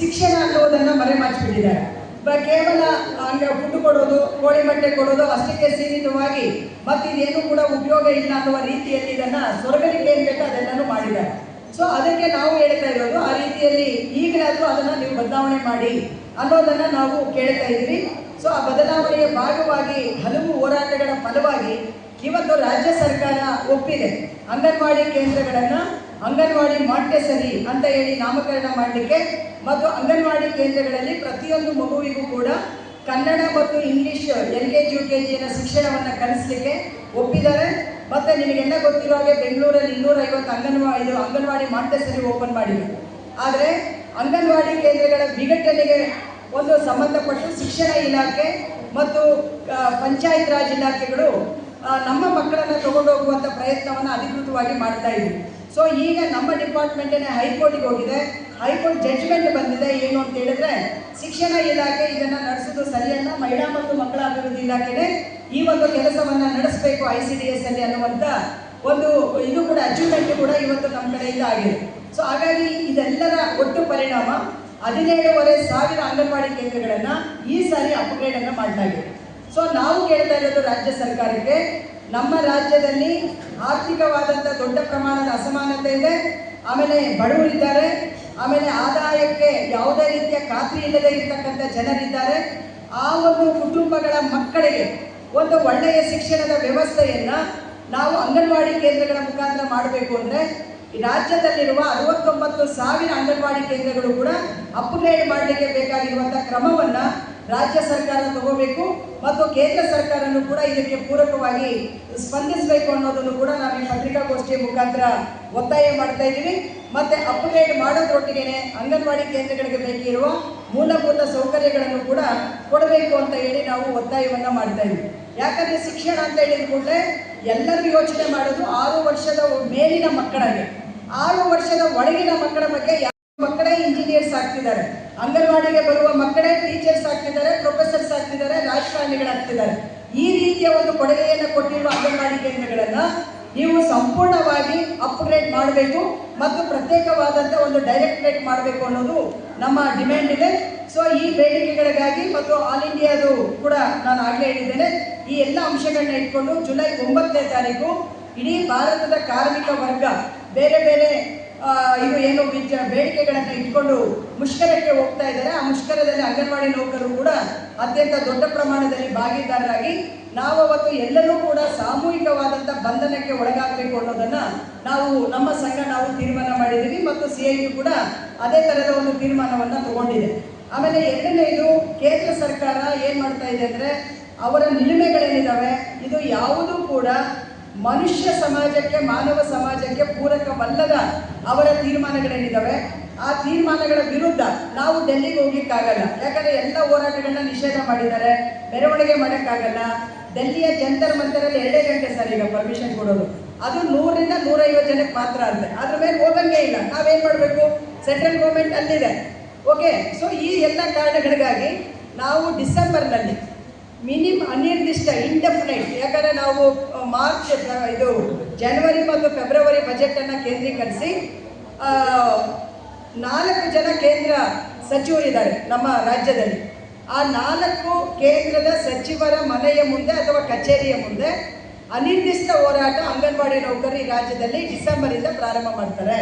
ಶಿಕ್ಷಣ ಅನ್ನೋದನ್ನ ಬ- ಕೇವಲ ಹಂಗೆ ಫುಡ್ ಕೊಡೋದು, ಕೋಳಿ ಮೊಟ್ಟೆ ಕೊಡೋದು, ಅಷ್ಟಕ್ಕೆ ಸೀಮಿತವಾಗಿ ಮತ್ತೆ ಇದೇನು ಕೂಡ ಉಪಯೋಗ ಇಲ್ಲ ಅನ್ನುವ ರೀತಿಯಲ್ಲಿ ಇದನ್ನ ಸೊರಗಲಿಕ್ಕೆ ಏನ್ ಬೇಕೋ ಅದೆಲ್ಲನೂ ಮಾಡಿದ್ದಾರೆ. ಸೊ ಅದಕ್ಕೆ ನಾವು ಹೇಳ್ತಾ ಇರೋದು, ಆ ರೀತಿಯಲ್ಲಿ ಈಗಲಾದರೂ ಅದನ್ನ ನೀವು ಬದಲಾವಣೆ ಮಾಡಿ ಅನ್ನೋದನ್ನ ನಾವು ಕೇಳ್ತಾ ಇದ್ದೀವಿ. ಸೊ ಆ ಬದಲಾವಣೆಯ ಭಾಗವಾಗಿ ಹಲವು ಹೋರಾಟಗಳ ಫಲವಾಗಿ ಇವತ್ತು ರಾಜ್ಯ ಸರ್ಕಾರ ಒಪ್ಪಿದೆ. ಅಂಗನವಾಡಿ ಕೇಂದ್ರಗಳನ್ನ ಅಂಗನವಾಡಿ ಮಾಂಟೆಸರಿ ಅಂತ ಹೇಳಿ ನಾಮಕರಣ ಮಾಡಲಿಕ್ಕೆ ಮತ್ತು ಅಂಗನವಾಡಿ ಕೇಂದ್ರಗಳಲ್ಲಿ ಪ್ರತಿಯೊಂದು ಮಗುವಿಗೂ ಕೂಡ ಕನ್ನಡ ಮತ್ತು English, L K G, U K ಜಿಯ ಶಿಕ್ಷಣವನ್ನು ಕಲಿಸಲಿಕ್ಕೆ ಒಪ್ಪಿದ್ದಾರೆ. ಮತ್ತು ನಿಮಗೆಲ್ಲ ಗೊತ್ತಿರೋ ಹಾಗೆ ಬೆಂಗಳೂರಲ್ಲಿ ಇನ್ನೂರ ಐವತ್ತು ಅಂಗನವಾಡಿ ಇದು ಅಂಗನವಾಡಿ ಮಾಂಟೆಸರಿ ಓಪನ್ ಮಾಡಿದೆ. ಆದರೆ ಅಂಗನವಾಡಿ ಕೇಂದ್ರಗಳ ವಿಘಟನೆಗೆ ಒಂದು ಸಂಬಂಧಪಟ್ಟು ಶಿಕ್ಷಣ ಇಲಾಖೆ ಮತ್ತು ಪಂಚಾಯತ್ ರಾಜ್ ಇಲಾಖೆಗಳು ನಮ್ಮ ಮಕ್ಕಳನ್ನು ತಗೊಂಡೋಗುವಂಥ ಪ್ರಯತ್ನವನ್ನು ಅಧಿಕೃತವಾಗಿ ಮಾಡ್ತಾ ಇದ್ವಿ. ಸೊ ಈಗ ನಮ್ಮ ಡಿಪಾರ್ಟ್ಮೆಂಟೇ ಹೈಕೋರ್ಟಿಗೆ ಹೋಗಿದೆ ಹೈಕೋರ್ಟ್ ಜಡ್ಜ್ಮೆಂಟ್ ಬಂದಿದೆ, ಏನು ಅಂತ ಹೇಳಿದ್ರೆ, ಶಿಕ್ಷಣ ಇಲಾಖೆ ಇದನ್ನು ನಡೆಸೋದು ಸರಿಯಲ್ಲ, ಮಹಿಳಾ ಮತ್ತು ಮಕ್ಕಳ ಅಭಿವೃದ್ಧಿ ಇಲಾಖೆನೇ ಈ ಒಂದು ಕೆಲಸವನ್ನು ನಡೆಸಬೇಕು ಐ ಸಿ ಡಿ ಎಸ್ ಅಲ್ಲಿ ಅನ್ನುವಂಥ ಒಂದು ಇದು ಕೂಡ ಅಚೀವ್ಮೆಂಟ್ ಕೂಡ ಇವತ್ತು ನಮ್ಮ ಕಡೆಯಿಂದ ಆಗಿದೆ. ಸೊ ಹಾಗಾಗಿ ಇದೆಲ್ಲರ ಒಟ್ಟು ಪರಿಣಾಮ ಹದಿನೇಳುವರೆ ಸಾವಿರ ಅಂಗನವಾಡಿ ಕೇಂದ್ರಗಳನ್ನು ಈ ಸಾರಿ ಅಪ್ಗ್ರೇಡನ್ನು ಮಾಡಲಾಗಿದೆ ಸೊ ನಾವು ಕೇಳ್ತಾ ಇರೋದು ರಾಜ್ಯ ಸರ್ಕಾರಕ್ಕೆ ನಮ್ಮ ರಾಜ್ಯದಲ್ಲಿ ಆರ್ಥಿಕವಾದಂಥ ದೊಡ್ಡ ಪ್ರಮಾಣದ ಅಸಮಾನತೆ ಇದೆ. ಆಮೇಲೆ ಬಡವರಿದ್ದಾರೆ ಆಮೇಲೆ ಆದಾಯಕ್ಕೆ ಯಾವುದೇ ರೀತಿಯ ಖಾತ್ರಿ ಇಲ್ಲದೆ ಇರತಕ್ಕಂಥ ಜನರಿದ್ದಾರೆ. ಆ ಒಂದು ಕುಟುಂಬಗಳ ಮಕ್ಕಳಿಗೆ ಒಂದು ಒಳ್ಳೆಯ ಶಿಕ್ಷಣದ ವ್ಯವಸ್ಥೆಯನ್ನು ನಾವು ಅಂಗನವಾಡಿ ಕೇಂದ್ರಗಳ ಮುಖಾಂತರ ಮಾಡಬೇಕು ಅಂದ್ರೆ ರಾಜ್ಯದಲ್ಲಿರುವ ಅರವತ್ತೊಂಬತ್ತು ಸಾವಿರ ಅಂಗನವಾಡಿ ಕೇಂದ್ರಗಳು ಕೂಡ ಅಪ್ಗ್ರೇಡ್ ಮಾಡಲಿಕ್ಕೆ ಬೇಕಾಗಿರುವಂತಹ ಕ್ರಮವನ್ನ ರಾಜ್ಯ ಸರ್ಕಾರ ತಗೋಬೇಕು ಮತ್ತು ಕೇಂದ್ರ ಸರ್ಕಾರನು ಕೂಡ ಇದಕ್ಕೆ ಪೂರಕವಾಗಿ ಸ್ಪಂದಿಸಬೇಕು ಅನ್ನೋದನ್ನು ಕೂಡ ನಾವು ಈ ಪತ್ರಿಕಾಗೋಷ್ಠಿಯ ಮುಖಾಂತರ ಒತ್ತಾಯ ಮಾಡ್ತಾ ಇದ್ದೀವಿ. ಮತ್ತೆ ಅಪ್ಗ್ರೇಡ್ ಮಾಡೋದ್ರೊಟ್ಟಿಗೆ ಅಂಗನವಾಡಿ ಕೇಂದ್ರಗಳಿಗೆ ಬೇಕಿರುವ ಮೂಲಭೂತ ಸೌಕರ್ಯಗಳನ್ನು ಕೂಡ ಕೊಡಬೇಕು ಅಂತ ಹೇಳಿ ನಾವು ಒತ್ತಾಯವನ್ನ ಮಾಡ್ತಾ ಇದ್ದೀವಿ. ಯಾಕಂದ್ರೆ ಶಿಕ್ಷಣ ಅಂತ ಹೇಳಿದ ಕೂಡಲೇ ಎಲ್ಲರೂ ಯೋಚನೆ ಮಾಡೋದು ಆರು ವರ್ಷದ ಮೇಲಿನ ಮಕ್ಕಳಿಗೆ. ಆರು ವರ್ಷದ ಒಳಗಿನ ಮಕ್ಕಳ ಬಗ್ಗೆ ಮಕ್ಕಳೇ ಇಂಜಿನಿಯರ್ಸ್ ಆಗ್ತಿದ್ದಾರೆ. ಅಂಗನವಾಡಿಗೆ ಬರುವ ಮಕ್ಕಳೇ ಟೀಚರ್ಸ್ ಆಗ್ತಿದ್ದಾರೆ ಪ್ರೊಫೆಸರ್ಸ್ ಆಗ್ತಿದ್ದಾರೆ, ರಾಜಕಾರಣಿಗಳಾಗ್ತಿದ್ದಾರೆ. ಈ ರೀತಿಯ ಒಂದು ಕೊಡುಗೆಯನ್ನು ಕೊಟ್ಟಿರುವ ಅಂಗನವಾಡಿ ಕೇಂದ್ರಗಳನ್ನ ನೀವು ಸಂಪೂರ್ಣವಾಗಿ ಅಪ್ಗ್ರೇಡ್ ಮಾಡಬೇಕು ಮತ್ತು ಪ್ರತ್ಯೇಕವಾದಂಥ ಒಂದು ಡೈರೆಕ್ಟ್ರೇಟ್ ಮಾಡಬೇಕು ಅನ್ನೋದು ನಮ್ಮ ಡಿಮ್ಯಾಂಡ್ ಇದೆ. ಸೊ ಈ ಬೇಡಿಕೆಗಳಿಗಾಗಿ ಮತ್ತು ಆಲ್ ಇಂಡಿಯಾದು ಕೂಡ ನಾನು ಆಗಲೇ ಹೇಳಿದ್ದೇನೆ, ಈ ಎಲ್ಲ ಅಂಶಗಳನ್ನ ಇಟ್ಕೊಂಡು ಜುಲೈ ಒಂಬತ್ತನೇ ತಾರೀಕು ಇಡೀ ಭಾರತದ ಕಾರ್ಮಿಕ ವರ್ಗ ಬೇರೆ ಬೇರೆ ಇದು ಏನು ವಿಚ ಬೇಡಿಕೆಗಳನ್ನು ಇಟ್ಕೊಂಡು ಮುಷ್ಕರಕ್ಕೆ ಹೋಗ್ತಾ ಇದ್ದಾರೆ. ಆ ಮುಷ್ಕರದಲ್ಲಿ ಅಂಗನವಾಡಿ ನೌಕರರು ಕೂಡ ಅತ್ಯಂತ ದೊಡ್ಡ ಪ್ರಮಾಣದಲ್ಲಿ ಭಾಗಿದಾರರಾಗಿ ನಾವು ಅವತ್ತು ಎಲ್ಲರೂ ಕೂಡ ಸಾಮೂಹಿಕವಾದಂಥ ಬಂಧನಕ್ಕೆ ಒಳಗಾಗಬೇಕು ಅನ್ನೋದನ್ನ ನಾವು, ನಮ್ಮ ಸಂಘ ನಾವು ತೀರ್ಮಾನ ಮಾಡಿದ್ದೀವಿ ಮತ್ತು ಸಿ ಐ ಕೂಡ ಅದೇ ಥರದ ಒಂದು ತೀರ್ಮಾನವನ್ನು ತಗೊಂಡಿದೆ. ಆಮೇಲೆ ಎರಡನೇದು ಕೇಂದ್ರ ಸರ್ಕಾರ ಏನು ಮಾಡ್ತಾ ಇದೆ ಅಂದರೆ ಅವರ ನಿಲುಮೆಗಳೇನಿದ್ದಾವೆ ಇದು ಯಾವುದೂ ಕೂಡ ಮನುಷ್ಯ ಸಮಾಜಕ್ಕೆ, ಮಾನವ ಸಮಾಜಕ್ಕೆ ಪೂರಕವಲ್ಲದ ಅವರ ತೀರ್ಮಾನಗಳೇನಿದ್ದಾವೆ ಆ ತೀರ್ಮಾನಗಳ ವಿರುದ್ಧ ನಾವು ಡೆಲ್ಲಿಗೆ ಹೋಗ್ಲಿಕ್ಕಾಗಲ್ಲ ಯಾಕಂದ್ರೆ ಎಲ್ಲ ಹೋರಾಟಗಳನ್ನ ನಿಷೇಧ ಮಾಡಿದ್ದಾರೆ. ಮೆರವಣಿಗೆ ಮಾಡೋಕ್ಕಾಗಲ್ಲ. ಡೆಲ್ಲಿಯ ಜಂತರ್ ಮಂತರಲ್ಲಿ ಎರಡೇ ಗಂಟೆ ಸರ್ ಈಗ ಪರ್ಮಿಷನ್ ಕೊಡೋದು. ಅದು ನೂರರಿಂದ ನೂರೈವತ್ತು ಜನಕ್ಕೆ ಮಾತ್ರ ಅಂತೆ ಅದ್ರ ಮೇಲೆ ಹೋಗಂಗೆ ಇಲ್ಲ. ನಾವೇನ್ ಮಾಡಬೇಕು? ಸೆಂಟ್ರಲ್ ಗೌರ್ಮೆಂಟ್ ಅಲ್ಲಿದೆ. ಓಕೆ ಸೊ ಈ ಎಲ್ಲ ಕಾರಣಗಳಿಗಾಗಿ ನಾವು ಡಿಸೆಂಬರ್ನಲ್ಲಿ ಮಿನಿಮ್ ಅನಿರ್ದಿಷ್ಟ ಇಂಡೆಫಿನೈಟ್ ಯಾಕಂದರೆ ನಾವು ಮಾರ್ಚ್ ಇದು ಜನವರಿ ಮತ್ತು ಫೆಬ್ರವರಿ ಬಜೆಟನ್ನು ಕೇಂದ್ರೀಕರಿಸಿ ನಾಲ್ಕು ಜನ ಕೇಂದ್ರ ಸಚಿವರಿದ್ದಾರೆ ನಮ್ಮ ರಾಜ್ಯದಲ್ಲಿ. ಆ ನಾಲ್ಕು ಕೇಂದ್ರದ ಸಚಿವರ ಮನೆಯ ಮುಂದೆ ಅಥವಾ ಕಚೇರಿಯ ಮುಂದೆ ಅನಿರ್ದಿಷ್ಟ ಹೋರಾಟ ಅಂಗನವಾಡಿ ನೌಕರಿ ರಾಜ್ಯದಲ್ಲಿ ಡಿಸೆಂಬರಿಂದ ಪ್ರಾರಂಭ ಮಾಡ್ತಾರೆ.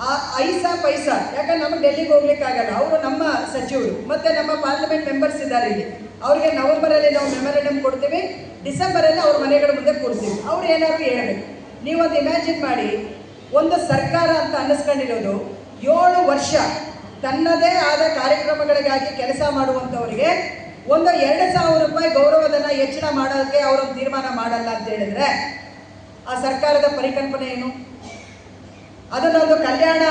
ಆ, ಐಸಾ ಪೈಸಾ, ಯಾಕಂದ್ರೆ ನಮಗೆ ಡೆಲ್ಲಿಗೆ ಹೋಗ್ಲಿಕ್ಕಾಗಲ್ಲ, ಅವರು ನಮ್ಮ ಸಚಿವರು, ಮತ್ತೆ ನಮ್ಮ ಪಾರ್ಲಿಮೆಂಟ್ ಮೆಂಬರ್ಸ್ ಇದ್ದಾರೆ ಇಲ್ಲಿ. ಅವ್ರಿಗೆ ನವೆಂಬರಲ್ಲಿ ನಾವು ಮೆಮೊರಂಡಮ್ ಕೊಡ್ತೀವಿ. ಡಿಸೆಂಬರಲ್ಲಿ ಅವ್ರ ಮನೆಗಳ ಮುಂದೆ ಕೊಡ್ತೀವಿ ಅವ್ರು ಏನಾದರೂ ಹೇಳಬೇಕು. ನೀವೊಂದು ಇಮ್ಯಾಜಿನ್ ಮಾಡಿ, ಒಂದು ಸರ್ಕಾರ ಅಂತ ಅನ್ನಿಸ್ಕೊಂಡಿರೋದು, ಏಳು ವರ್ಷ ತನ್ನದೇ ಆದ ಕಾರ್ಯಕ್ರಮಗಳಿಗಾಗಿ ಕೆಲಸ ಮಾಡುವಂಥವ್ರಿಗೆ ಒಂದು ಎರಡು ಸಾವಿರ ರೂಪಾಯಿ ಗೌರವಧನ ಹೆಚ್ಚಳ ಮಾಡೋದಕ್ಕೆ ಅವರೊಂದು ತೀರ್ಮಾನ ಮಾಡಲ್ಲ ಅಂತ ಹೇಳಿದ್ರೆ, ಆ ಸರ್ಕಾರದ ಪರಿಕಲ್ಪನೆ ಏನು? ಅದನ್ನೊಂದು ಕಲ್ಯಾಣ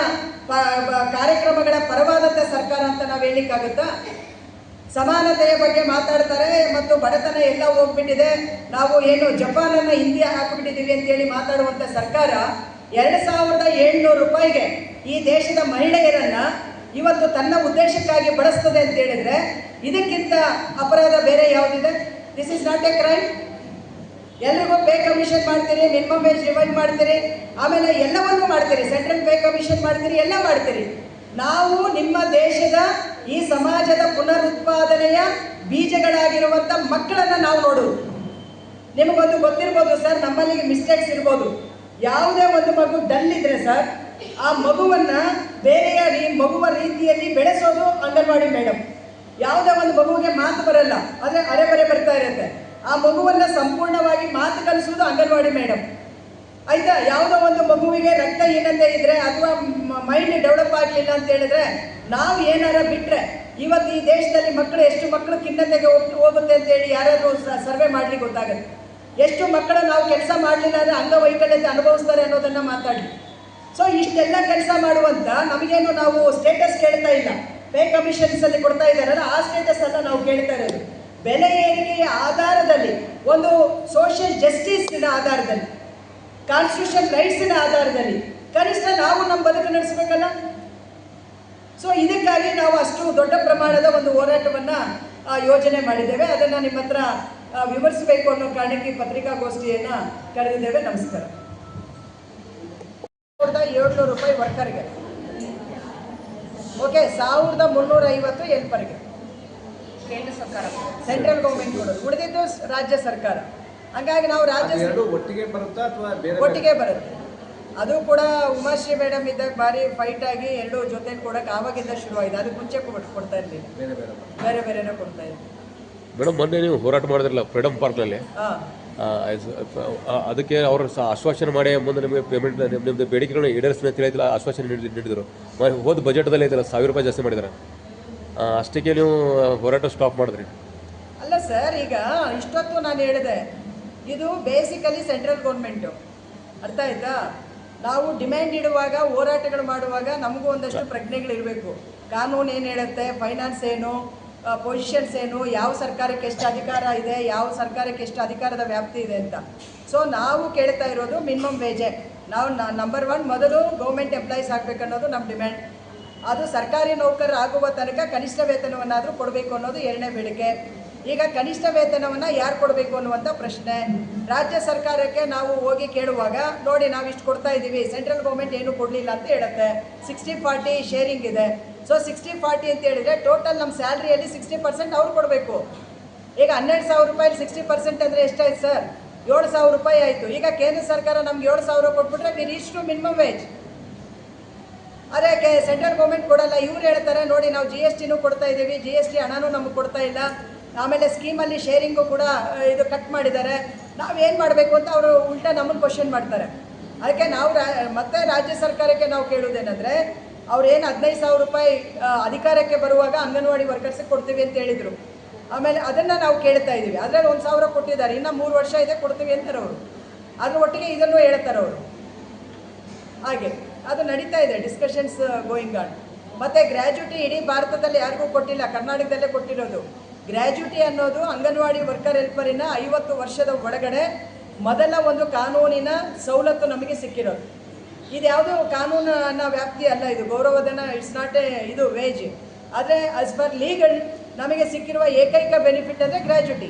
ಕಾರ್ಯಕ್ರಮಗಳ ಪರವಾದಂಥ ಸರ್ಕಾರ ಅಂತ ನಾವು ಹೇಳಲಿಕ್ಕಾಗುತ್ತಾ? ಸಮಾನತೆಯ ಬಗ್ಗೆ ಮಾತಾಡ್ತಾರೆ ಮತ್ತು ಬಡತನ ಎಲ್ಲ ಹೋಗ್ಬಿಟ್ಟಿದೆ. ನಾವು ಏನು ಜಪಾನನ್ನು ಇಂಡಿಯಾ ಹಾಕಿಬಿಟ್ಟಿದ್ದೀವಿ ಅಂತೇಳಿ ಮಾತಾಡುವಂಥ ಸರ್ಕಾರ ಎರಡು ಸಾವಿರದ ಏಳ್ನೂರು ರೂಪಾಯಿಗೆ ಈ ದೇಶದ ಮಹಿಳೆಯರನ್ನ ಇವತ್ತು ತನ್ನ ಉದ್ದೇಶಕ್ಕಾಗಿ ಬಳಸ್ತದೆ ಅಂತ ಹೇಳಿದ್ರೆ ಇದಕ್ಕಿಂತ ಅಪರಾಧ ಬೇರೆ ಯಾವುದಿದೆ? This is not a crime ಎಲ್ರಿಗೂ ಪೇ ಕಮಿಷನ್ ಮಾಡ್ತೀರಿ, ಮಿನಿಮಮ್ ವೇಜ್ ರಿವೈವ್ ಮಾಡ್ತೀರಿ, ಆಮೇಲೆ ಎಲ್ಲವನ್ನೂ ಮಾಡ್ತೀರಿ. ಸೆಂಟ್ರಲ್ ಪೇ ಕಮಿಷನ್ ಮಾಡ್ತೀರಿ, ಎಲ್ಲ ಮಾಡ್ತೀರಿ. ನಾವು ನಿಮ್ಮ ದೇಶದ ಈ ಸಮಾಜದ ಪುನರುತ್ಪಾದನೆಯ ಬೀಜಗಳಾಗಿರುವಂಥ ಮಕ್ಕಳನ್ನು ನಾವು ನೋಡೋದು ನಿಮಗೊಂದು ಗೊತ್ತಿರ್ಬೋದು ಸರ್ ನಮ್ಮಲ್ಲಿ ಮಿಸ್ಟೇಕ್ಸ್ ಇರ್ಬೋದು. ಯಾವುದೇ ಒಂದು ಮಗು ಡಲ್ಲಿದ್ರೆ ಸರ್, ಆ ಮಗುವನ್ನ ಬೇರೆಯ ರೀ, ಮಗುವ ರೀತಿಯಲ್ಲಿ ಬೆಳೆಸೋದು ಅಂಗನವಾಡಿ ಮೇಡಮ್ ಯಾವುದೇ ಒಂದು ಮಗುವಿಗೆ ಮಾತು ಬರಲ್ಲ, ಆದರೆ ಅರೆ ಬರೆ ಬರ್ತಾ ಇರುತ್ತೆ. ಆ ಮಗುವನ್ನ ಸಂಪೂರ್ಣವಾಗಿ ಮಾತು ಕಲಿಸುವುದು ಅಂಗನವಾಡಿ ಮೇಡಮ್ ಆಯ್ತಾ ಯಾವುದೋ ಒಂದು ಮಗುವಿಗೆ ರಕ್ತ ಏನಂತೆ ಇದ್ರೆ ಅಥವಾ ಮೈಂಡ್ ಡೆವಲಪ್ ಆಗಲಿಲ್ಲ ಅಂತ ಹೇಳಿದ್ರೆ ನಾವು ಏನಾರ ಬಿಟ್ರೆ, ಇವತ್ತು ಈ ದೇಶದಲ್ಲಿ ಮಕ್ಕಳು ಎಷ್ಟು ಮಕ್ಕಳು ಖಿನ್ನತೆಗೆ ಹೋಗ್ತಿ ಹೋಗುತ್ತೆ ಅಂತ ಹೇಳಿ ಯಾರಾದರೂ ಸರ್ವೆ ಮಾಡ್ಲಿಕ್ಕೆ ಗೊತ್ತಾಗುತ್ತೆ. ಎಷ್ಟು ಮಕ್ಕಳು ನಾವು ಕೆಲಸ ಮಾಡಲಿಲ್ಲ ಅಂದರೆ ಅಂಗವೈಕಲ್ಯತೆ ಅನುಭವಿಸ್ತಾರೆ ಅನ್ನೋದನ್ನು ಮಾತಾಡಿ ಸೊ ಇಷ್ಟೆಲ್ಲ ಕೆಲಸ ಮಾಡುವಂತ ನಮಗೇನು ನಾವು ಸ್ಟೇಟಸ್ ಕೇಳ್ತಾ ಇಲ್ಲ. ಪೇ ಕಮಿಷನ್ಸಲ್ಲಿ ಕೊಡ್ತಾ ಇದ್ದಾರಲ್ಲ, ಆ ಸ್ಟೇಟಸನ್ನು ನಾವು ಕೇಳ್ತಾ ಇರೋದು. ಬೆಲೆ ಏರಿಕೆಯ ಆಧಾರದಲ್ಲಿ, ಒಂದು ಸೋಷಿಯಲ್ ಜಸ್ಟಿಸ್ನ ಆಧಾರದಲ್ಲಿ. ಕಾನ್ಸ್ಟಿಟ್ಯೂಷನ್ ರೈಟ್ಸಿನ ಆಧಾರದಲ್ಲಿ. ಕನಿಷ್ಠ ನಾವು ನಮ್ಮ ಬದುಕು ನಡೆಸಬೇಕಲ್ಲ? ಸೊ ಇದಕ್ಕಾಗಿ ನಾವು ಅಷ್ಟು ದೊಡ್ಡ ಪ್ರಮಾಣದ ಒಂದು ಹೋರಾಟವನ್ನು ಯೋಜನೆ ಮಾಡಿದ್ದೇವೆ. ಅದನ್ನ ನಿಮ್ಮ ಹತ್ರ ವಿವರಿಸಬೇಕು ಅನ್ನೋ ಕಾರಣಕ್ಕೆ ಈ ಪತ್ರಿಕಾಗೋಷ್ಠಿಯನ್ನ ಕರೆದಿದ್ದೇವೆ. ನಮಸ್ಕಾರ. ಸಾವಿರದ ಏಳ್ನೂರು ರೂಪಾಯಿ ವರ್ಕರ್ಗೆ. ಓಕೆ ಸಾವಿರದ ಮುನ್ನೂರ ಐವತ್ತು ಕೇಂದ್ರ ಸರ್ಕಾರ. ಸೆಂಟ್ರಲ್ ಗೌರ್ಮೆಂಟ್ ಕೊಡೋದು. ಉಳಿದಿದ್ದು ರಾಜ್ಯ ಸರ್ಕಾರ. ಹಂಗಾಗಿ ನಾವು ರಾಜ್ಯ ಎರಡು ಒಟ್ಟಿಗೆ ಬರುತ್ತಾ ಅಥವಾ ಬೇರೆ ಒಟ್ಟಿಗೆ ಬರುತ್ತೆ. ಅದು ಕೂಡ ಉಮಾಶ್ರೀ ಮೇಡಮ್ ಇದ್ದಾಗ ಭಾರಿ ಫೈಟ್ ಆಗಿ ಎರಡು ಜೊತೆ ಕೊಡಕ್ಕೆ ಆವಾಗಿಂದ ಶುರುವಾಗಿದೆ. ಅದಕ್ಕೆ ಮುಂಚೆ ಕೊಡ್ತಾ ಇರಲಿಲ್ಲ. ಬೇರೆ ಬೇರೆ ಬೇರೆನೇ ಕೊಡ್ತಾ ಇದ್ರು ಮೇಡಮ್ ಮೊನ್ನೆ ನೀವು ಹೋರಾಟ ಮಾಡಿದ್ರಲ್ಲ ಫ್ರೀಡಮ್ ಪಾರ್ಕ್ನಲ್ಲಿ ಅದಕ್ಕೆ ಅವರು ಆಶ್ವಾಸನೆ ಮಾಡಿ ಮುಂದೆ ನಿಮಗೆ ಪೇಮೆಂಟ್ ನಿಮ್ಮದು ಬೇಡಿಕೆಗಳನ್ನ ಈಡೇರಿಸಿ ಅಂತ ಹೇಳಿದ್ರೆ ಆಶ್ವಾಸನೆ ನೀಡಿದ್ರು. ಹೋದ ಬಜೆಟ್ದಲ್ಲಿ ಐತಲ್ಲ ಸಾವಿರ ರೂಪಾಯಿ ಜಾಸ್ತಿ ಮಾಡಿದ್ದಾರೆ ಅಷ್ಟಕ್ಕೆ ನೀವು ಹೋರಾಟ ಸ್ಟಾಪ್ ಮಾಡಿದ್ರಿ. ಅಲ್ಲ ಸರ್ ಈಗ ಇಷ್ಟೊತ್ತು ನಾನು ಹೇಳಿದೆ ಇದು ಬೇಸಿಕಲಿ ಸೆಂಟ್ರಲ್ ಗೌರ್ಮೆಂಟು ಅರ್ಥ ಆಯ್ತಾ? ನಾವು ಡಿಮ್ಯಾಂಡ್ ಇಡುವಾಗ, ಹೋರಾಟಗಳು ಮಾಡುವಾಗ ನಮಗೂ ಒಂದಷ್ಟು ಪ್ರಜ್ಞೆಗಳಿರಬೇಕು. ಕಾನೂನು ಏನು ಹೇಳುತ್ತೆ? ಫೈನಾನ್ಸ್ ಏನು? ಪೊಸಿಷನ್ಸ್ ಏನು? ಯಾವ ಸರ್ಕಾರಕ್ಕೆ ಎಷ್ಟು ಅಧಿಕಾರ ಇದೆ? ಯಾವ ಸರ್ಕಾರಕ್ಕೆ ಎಷ್ಟು ಅಧಿಕಾರದ ವ್ಯಾಪ್ತಿ ಇದೆ ಅಂತ. ಸೊ ನಾವು ಕೇಳ್ತಾ ಇರೋದು ಮಿನಿಮಮ್ ವೇಜೆ ನಾವು ನಂಬರ್ ಒನ್ ಮೊದಲು ಗೌರ್ಮೆಂಟ್ ಎಂಪ್ಲಾಯೀಸ್ ಆಗಬೇಕನ್ನೋದು ನಮ್ಮ ಡಿಮ್ಯಾಂಡ್ ಅದು ಸರ್ಕಾರಿ ನೌಕರರು ಆಗುವ ತನಕ ಕನಿಷ್ಠ ವೇತನವನ್ನಾದರೂ ಕೊಡಬೇಕು ಅನ್ನೋದು ಎರಡನೇ ಬೇಡಿಕೆ. ಈಗ ಕನಿಷ್ಠ ವೇತನವನ್ನು ಯಾರು ಕೊಡಬೇಕು ಅನ್ನುವಂಥ ಪ್ರಶ್ನೆ. ರಾಜ್ಯ ಸರ್ಕಾರಕ್ಕೆ ನಾವು ಹೋಗಿ ಕೇಳುವಾಗ, ನೋಡಿ ನಾವು ಇಷ್ಟು ಕೊಡ್ತಾ ಇದ್ದೀವಿ ಸೆಂಟ್ರಲ್ ಗೌರ್ಮೆಂಟ್ ಏನು ಕೊಡಲಿಲ್ಲ ಅಂತ ಹೇಳುತ್ತೆ. ಸಿಕ್ಸ್ಟಿ ಫಾರ್ಟಿ ಶೇರಿಂಗ್ ಇದೆ. ಸೊ ಸಿಕ್ಸ್ಟಿ ಫಾರ್ಟಿ ಅಂತ ಹೇಳಿದರೆ ಟೋಟಲ್ ನಮ್ಮ ಸ್ಯಾಲ್ರಿಯಲ್ಲಿ ಸಿಕ್ಸ್ಟಿ ಪರ್ಸೆಂಟ್ ಅವ್ರು ಕೊಡಬೇಕು. ಈಗ ಹನ್ನೆರಡು ಸಾವಿರ ರೂಪಾಯಿ ಸಿಕ್ಸ್ಟಿ ಪರ್ಸೆಂಟ್ ಅಂದರೆ ಎಷ್ಟಾಯ್ತು ಸರ್? ಏಳು ಸಾವಿರ ರೂಪಾಯಿ ಆಯಿತು. ಈಗ ಕೇಂದ್ರ ಸರ್ಕಾರ ನಮ್ಗೆ ಏಳು ಸಾವಿರ ಕೊಟ್ಬಿಟ್ರೆ ವಿ ಮಿನಿಮಮ್ ವೇಜ್ ಅದಕ್ಕೆ ಸೆಂಟ್ರಲ್ ಗೌರ್ಮೆಂಟ್ ಕೊಡಲ್ಲ. ಇವ್ರು ಹೇಳ್ತಾರೆ, ನೋಡಿ ನಾವು ಜಿ ಎಸ್ ಟಿನೂ ಕೊಡ್ತಾ ಇದ್ದೀವಿ ಜಿ ಎಸ್ ಟಿ ಹಣನೂ ನಮ್ಗೆ ಕೊಡ್ತಾ ಇಲ್ಲ. ಆಮೇಲೆ ಸ್ಕೀಮಲ್ಲಿ ಶೇರಿಂಗು ಕೂಡ ಇದು ಕಟ್ ಮಾಡಿದ್ದಾರೆ. ನಾವೇನು ಮಾಡಬೇಕು ಅಂತ ಅವರು ಉಲ್ಟಾ ನಮ್ಮನ್ನು ಕ್ವಶನ್ ಮಾಡ್ತಾರೆ. ಅದಕ್ಕೆ ನಾವು ರಾ- ಮತ್ತೆ ರಾಜ್ಯ ಸರ್ಕಾರಕ್ಕೆ ನಾವು ಕೇಳೋದೇನೆಂದರೆ, ಅವ್ರು ಏನು ಹದಿನೈದು ಸಾವಿರ ರೂಪಾಯಿ ಅಧಿಕಾರಕ್ಕೆ ಬರುವಾಗ ಅಂಗನವಾಡಿ ವರ್ಕರ್ಸಿಗೆ ಕೊಡ್ತೀವಿ ಅಂತ ಹೇಳಿದರು. ಆಮೇಲೆ ಅದನ್ನು ನಾವು ಕೇಳ್ತಾ ಇದ್ದೀವಿ ಅದರಲ್ಲಿ ಒಂದು ಸಾವಿರ ಕೊಟ್ಟಿದ್ದಾರೆ. ಇನ್ನೂ ಮೂರು ವರ್ಷ ಇದೆ ಕೊಡ್ತೀವಿ ಅಂತಾರೆ ಅವರು. ಅದ್ರ ಒಟ್ಟಿಗೆ ಇದನ್ನು ಹೇಳ್ತಾರೆ ಅವರು. ಹಾಗೆ, ಅದು ನಡೀತಾ ಇದೆ ಡಿಸ್ಕಷನ್ಸ್ ಗೋಯಿಂಗ್ ಆನ್ ಮತ್ತು ಗ್ರ್ಯಾಜುಟಿ ಇಡೀ ಭಾರತದಲ್ಲಿ ಯಾರಿಗೂ ಕೊಟ್ಟಿಲ್ಲ. ಕರ್ನಾಟಕದಲ್ಲೇ ಕೊಟ್ಟಿರೋದು. ಗ್ರ್ಯಾಜುಟಿ ಅನ್ನೋದು ಅಂಗನವಾಡಿ ವರ್ಕರ್ ಹೆಲ್ಪರಿನ ಐವತ್ತು ವರ್ಷದ ಒಳಗಡೆ ಮೊದಲ ಒಂದು ಕಾನೂನಿನ ಸವಲತ್ತು ನಮಗೆ ಸಿಕ್ಕಿರೋದು. ಇದು ಯಾವುದೋ ಕಾನೂನನ್ನ ವ್ಯಾಪ್ತಿ ಅಲ್ಲ ಇದು, ಗೌರವಧನ ಇಟ್ಸ್ ನಾಟ್ ಎ ಇದು ವೇಜ್ ಆದರೆ ಆಸ್ ಪರ್ ಲೀಗಲ್ ನಮಗೆ ಸಿಕ್ಕಿರುವ ಏಕೈಕ ಬೆನಿಫಿಟ್ ಅಂದರೆ ಗ್ರ್ಯಾಜುಟಿ